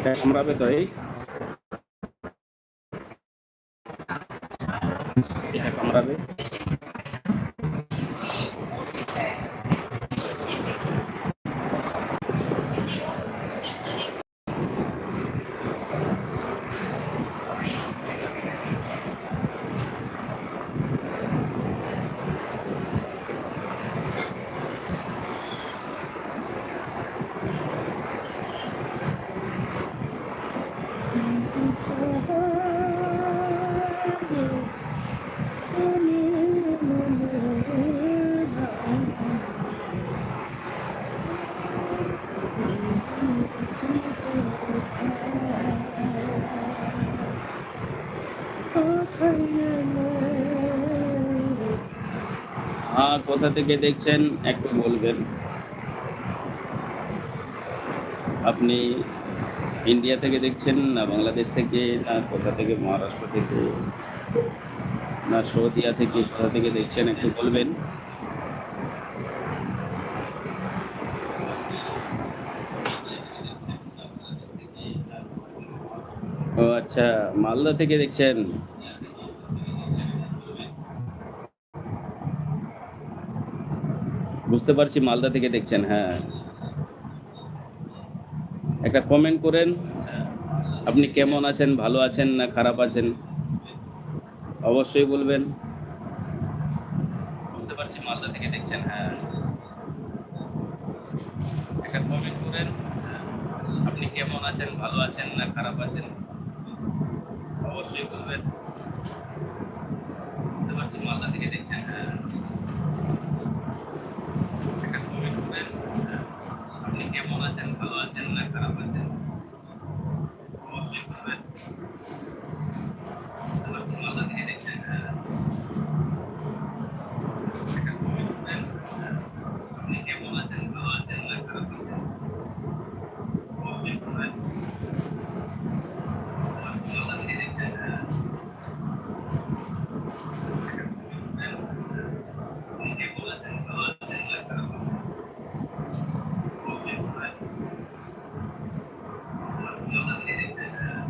এটা তো এই এটা কামড়াবে হ্যাঁ কোথা থেকে দেখছেন? একটু বলবেন। আপনি ইন্ডিয়া থেকে দেখছেন না বাংলাদেশ থেকে, না কোথা থেকে মহারাষ্ট্র থেকে, না সৌদিয়া থেকে, কোথা থেকে দেখছেন? একটু বলবেন। ও আচ্ছা মালদা থেকে দেখছেন? বুঝতে পারছি, মালদা থেকে দেখছেন হ্যাঁ। একটা কমেন্ট করেন, আপনি কেমন আছেন, ভালো আছেন না খারাপ আছেন? অবশ্যই বলবেন। বুঝতে পারছি, মালদা থেকে দেখছেন হ্যাঁ। একটা কমেন্ট করেন, আপনি কেমন আছেন, ভালো আছেন না খারাপ আছেন? অবশ্যই বলবেন। বুঝতে পারছি, মালদা থেকে দেখছেন হ্যাঁ একটা কমেন্ট করেন আপনি কেমন আছেন ভালো আছেন না খারাপ আছেন অবশ্যই বলবেন বুঝতে পারছি মালদা থেকে দেখছেন হ্যাঁ একটা কমেন্ট করেন আপনি কেমন আছেন ভালো আছেন না খারাপ আছেন অবশ্যই বলবেন মালদা থেকে দেখছেন হ্যাঁ একটা কমেন্ট করেন আপনি কেমন আছেন ভালো আছেন না খারাপ আছেন অবশ্যই বলবেন মালদা থেকে দেখছেন হ্যাঁ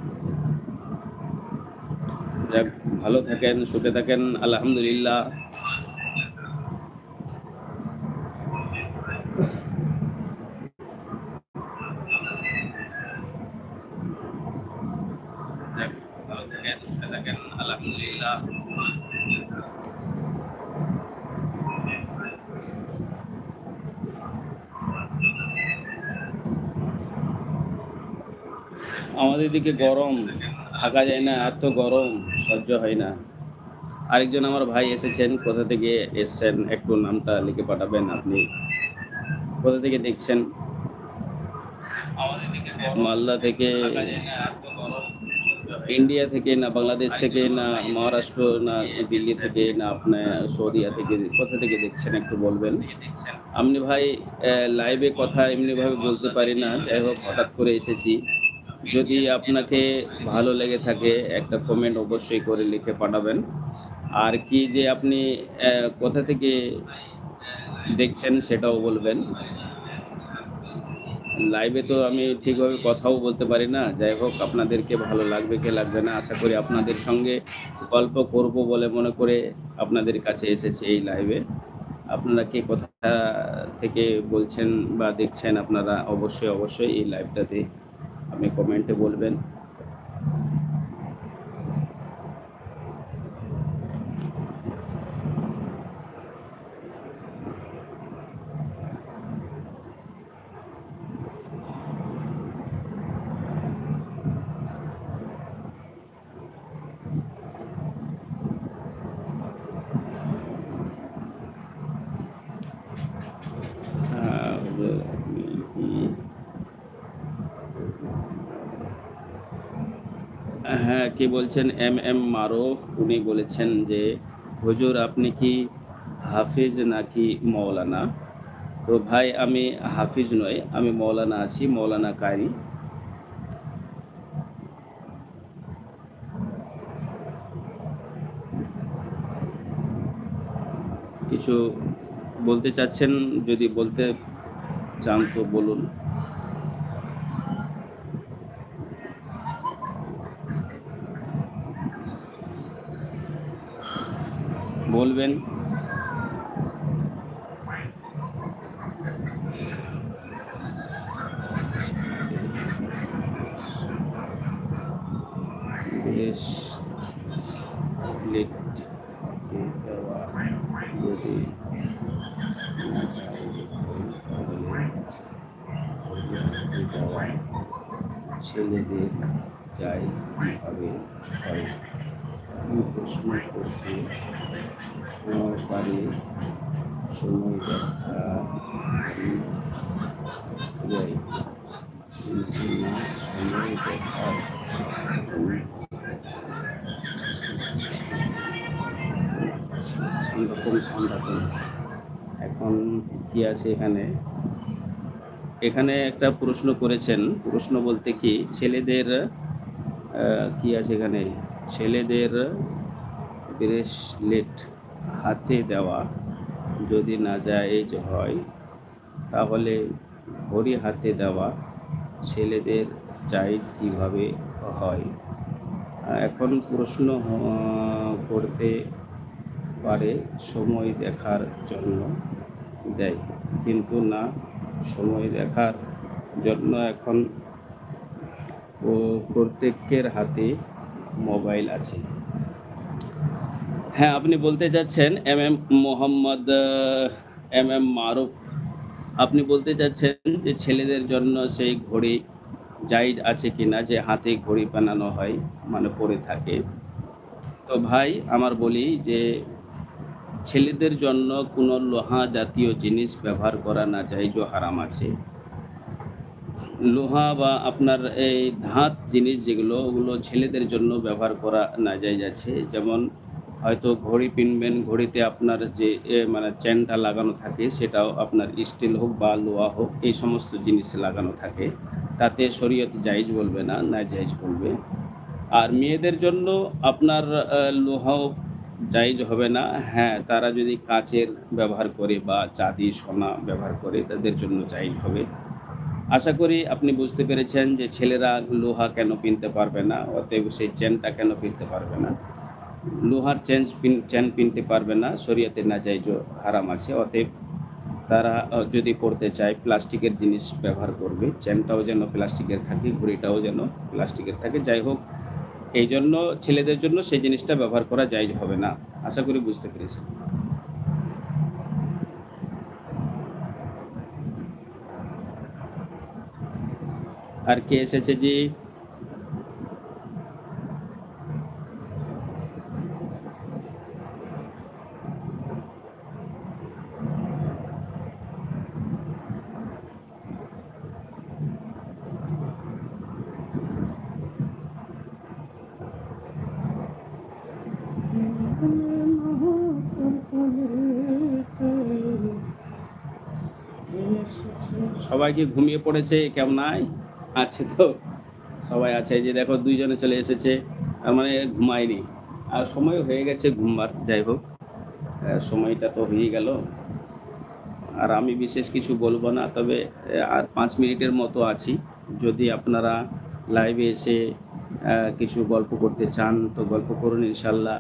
যাক ভালো থাকেন সুখে থাকেন আলহামদুলিল্লাহ। আমাদের দিকে গরম। থাকা যায় না, এত গরম, সহ্য হয় না। আরেকজন আমার ভাই এসেছেন, কোথা থেকে এসছেন, একটু নামটা লিখে পাঠাবেন আপনি। কোথা থেকে দেখছেন? মালদা থেকে, ইন্ডিয়া থেকে না বাংলাদেশ থেকে না মহারাষ্ট্র না দিল্লি থেকে না আপনার সৌদিয়া থেকে, কোথা থেকে দেখছেন একটু বলবেন? আপনি ভাই লাইভে কথা এমনিভাবে বলতে পারি না, যাই হোক, হঠাৎ করে এসেছি। যদি আপনাকে ভালো লেগে থাকে, একটা কমেন্ট অবশ্যই করে লিখে পাঠাবেন। আর কি যে আপনি কোথা থেকে দেখছেন সেটাও বলবেন। লাইভে তো আমি ঠিকভাবে কথাও বলতে পারি না। যাই হোক, আপনাদেরকে ভালো লাগবে কে লাগবে না, আশা করি আপনাদের সঙ্গে গল্প করব বলে মনে করে আপনাদের কাছে এসেছে এই লাইভে আপনারা কে কোথা থেকে বলছেন বা দেখছেন আপনারা অবশ্যই অবশ্যই এই লাইভটাতে আপনি কমেন্টে বলবেন আহ, আপনি কি- হ্যাঁ কি বলছেন? এম এম মারুফ, উনি বলেছেন যে, হুজুর, আপনি কি হাফিজ নাকি মৌলানা তো ভাই, আমি হাফিজ নই, আমি মৌলানা আছি মৌলানা কারি কিছু বলতে চাচ্ছেন? যদি বলতে চান তো বলুন। বলবেন? বেশ লেট দেওয়া যদি না যায় তাহলে দেওয়া ছেলেদের যাই কীভাবে হয় আমি প্রশ্ন করতে সময় পারে সময় না সময় দেখার এখন কি আছে এখানে? এখানে একটা প্রশ্ন করেছেন। প্রশ্ন বলতে কি, ছেলেদের কি আছে এখানে? ছেলেদের ব্রেসলেট হাতে দেওয়া যদি না জায়েজ হয়, তাহলে ঘড়ি হাতে দেওয়া ছেলেদের জায়েজ কীভাবে হয়? এখন প্রশ্ন করতে পারে সময় দেখার জন্য দেয়, কিন্তু না সময় দেখার জন্য এখন প্রত্যেকের হাতে মোবাইল আছে। হ্যাঁ আপনি বলতে যাচ্ছেন M M Mohammad M M Maruf. আপনি বলতে চাচ্ছেন যে ছেলেদের জন্য সেই ঘড়ি জাইজ আছে কি না যে হাতে ঘড়ি বানানো হয় মানে পরে থাকে। তো ভাই, আমার বলি যে ছেলেদের জন্য কোনো লোহা জাতীয় জিনিস ব্যবহার করা না জাইজ হারাম আছে। লোহা বা আপনার এই ধাত জিনিস যেগুলো, ওগুলো ছেলেদের জন্য ব্যবহার করা না জায়েজ আছে। যেমন হয়তো ঘড়ি পিনবেন, ঘড়িতে আপনার যে মানে চেনটা লাগানো থাকে সেটাও আপনার স্টিল হোক বা লোহা হোক, এই সমস্ত জিনিস লাগানো থাকে। তাতে শরীয়ত জায়েজ বলবে না না জায়েজ বলবে। আর মেয়েদের জন্য আপনার লোহাও জায়েজ হবে না। হ্যাঁ তারা যদি কাচের ব্যবহার করে বা চাঁদি, সোনা ব্যবহার করে, তাদের জন্য জায়েজ হবে। আশা করি আপনি বুঝতে পেরেছেন যে ছেলেরা লোহা কেন কিনতে পারবে না, অতএব সেই চেনটা কেন কিনতে পারবে না। লোহার চেন চেন কিনতে পারবে না শরীয়তে না যাই হারাম আছে। অতএব তারা যদি পড়তে চায়, প্লাস্টিকের জিনিস ব্যবহার করবে। চেনটাও যেন প্লাস্টিকের থাকে, ঘড়িটাও যেন প্লাস্টিকের থাকে। যাই হোক, এই জন্য ছেলেদের জন্য সেই জিনিসটা ব্যবহার করা যায় হবে না। আশা করি বুঝতে পেরেছি আর কে এসেছে জি? সবাই কি ঘুমিয়ে পড়েছে কেমন নাই, আছে তো। সবাই আছে যে দেখো দুইজনে চলে এসেছে, তার মানে ঘুমায়নি। আর সময় হয়ে গেছে ঘুমবার, যাই হোক। সময়টা তো হয়ে গেল। আর আমি বিশেষ কিছু বলব না, তবে আর পাঁচ মিনিটের মতো আছি। যদি আপনারা লাইভে এসে কিছু গল্প করতে চান, তো গল্প করুন ইনশাল্লাহ।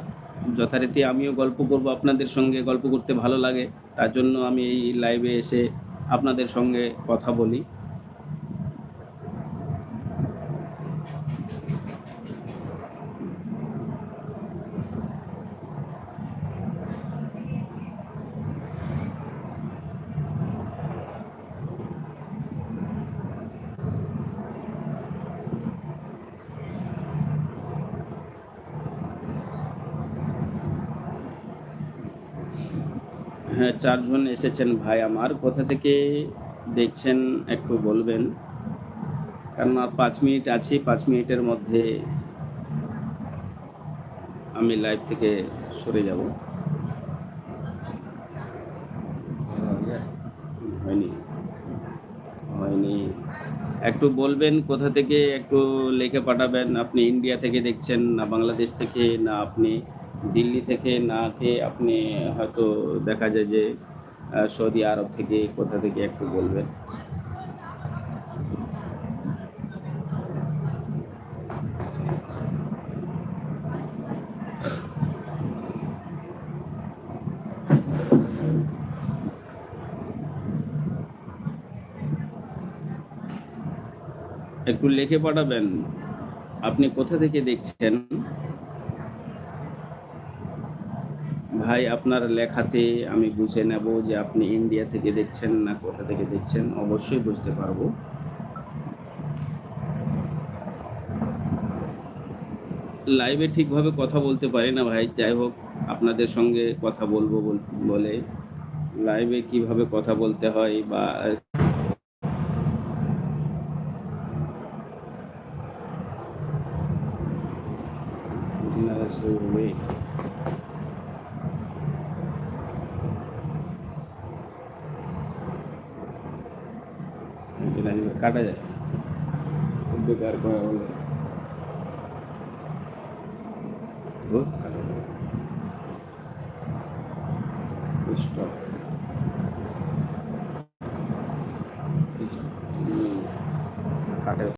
যথারীতি আমিও গল্প করব, আপনাদের সঙ্গে গল্প করতে ভালো লাগে। তার জন্য আমি এই লাইভে এসে আপনাদের সঙ্গে কথা বলি। হ্যাঁ চারজন এসেছেন ভাই আমার। কোথা থেকে দেখছেন একটু বলবেন? কারণ আর পাঁচ মিনিট আছি, পাঁচ মিনিটের মধ্যে আমি লাইভ থেকে সরে যাব। হয়নি হয়নি। একটু বলবেন কোথা থেকে একটু লিখে পাঠাবেন? আপনি ইন্ডিয়া থেকে দেখছেন না বাংলাদেশ থেকে, না আপনি? দিল্লি থেকে না খেয়ে আপনি হয়তো দেখা যায় যে সৌদি আরব থেকে কোথা থেকে একটু বলবেন? একটু লিখে পাঠাবেন। আপনি কোথা থেকে দেখছেন? ভাই, আপনার লেখাতে আমি বুঝে নেব যে আপনি ইন্ডিয়া থেকে দেখছেন না কোথা থেকে দেখছেন, অবশ্যই বুঝতে পারব। লাইভে ঠিকভাবে কথা বলতে পারি না ভাই, যাই হোক, আপনাদের সঙ্গে কথা বলব বল- লাইভে কীভাবে কথা বলতে হয় বা Wait. কাটা যায় খুব বেকার কথা বলে ও, কাটা যায়। Stop.